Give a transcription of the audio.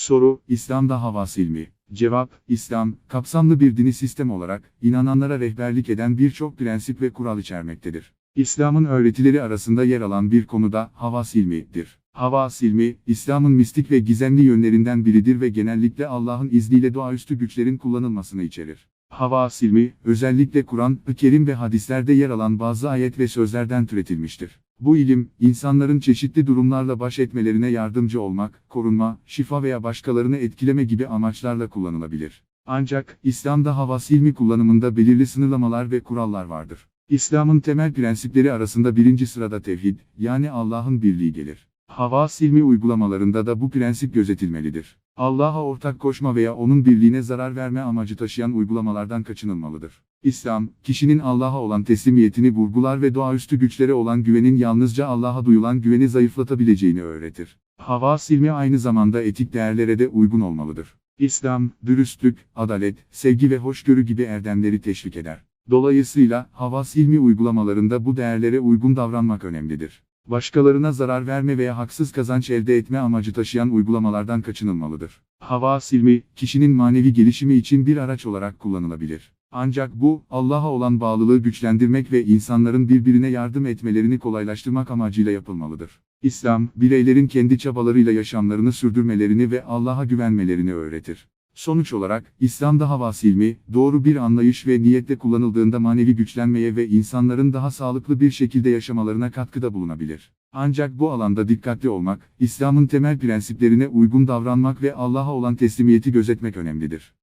Soru, İslam'da havas ilmi. Cevap, İslam, kapsamlı bir dini sistem olarak, inananlara rehberlik eden birçok prensip ve kural içermektedir. İslam'ın öğretileri arasında yer alan bir konuda havas ilmidir. Havas ilmi, İslam'ın mistik ve gizemli yönlerinden biridir ve genellikle Allah'ın izniyle doğaüstü güçlerin kullanılmasını içerir. Havas ilmi, özellikle Kur'an-ı Kerim ve hadislerde yer alan bazı ayet ve sözlerden türetilmiştir. Bu ilim, insanların çeşitli durumlarla baş etmelerine yardımcı olmak, korunma, şifa veya başkalarını etkileme gibi amaçlarla kullanılabilir. Ancak, İslam'da havas ilmi kullanımında belirli sınırlamalar ve kurallar vardır. İslam'ın temel prensipleri arasında birinci sırada tevhid, yani Allah'ın birliği gelir. Havas ilmi uygulamalarında da bu prensip gözetilmelidir. Allah'a ortak koşma veya onun birliğine zarar verme amacı taşıyan uygulamalardan kaçınılmalıdır. İslam, kişinin Allah'a olan teslimiyetini vurgular ve doğaüstü güçlere olan güvenin yalnızca Allah'a duyulan güveni zayıflatabileceğini öğretir. Havas ilmi aynı zamanda etik değerlere de uygun olmalıdır. İslam, dürüstlük, adalet, sevgi ve hoşgörü gibi erdemleri teşvik eder. Dolayısıyla, havas ilmi uygulamalarında bu değerlere uygun davranmak önemlidir. Başkalarına zarar verme veya haksız kazanç elde etme amacı taşıyan uygulamalardan kaçınılmalıdır. Havas ilmi, kişinin manevi gelişimi için bir araç olarak kullanılabilir. Ancak bu, Allah'a olan bağlılığı güçlendirmek ve insanların birbirine yardım etmelerini kolaylaştırmak amacıyla yapılmalıdır. İslam, bireylerin kendi çabalarıyla yaşamlarını sürdürmelerini ve Allah'a güvenmelerini öğretir. Sonuç olarak, İslam'da havas ilmi, doğru bir anlayış ve niyetle kullanıldığında manevi güçlenmeye ve insanların daha sağlıklı bir şekilde yaşamalarına katkıda bulunabilir. Ancak bu alanda dikkatli olmak, İslam'ın temel prensiplerine uygun davranmak ve Allah'a olan teslimiyeti gözetmek önemlidir.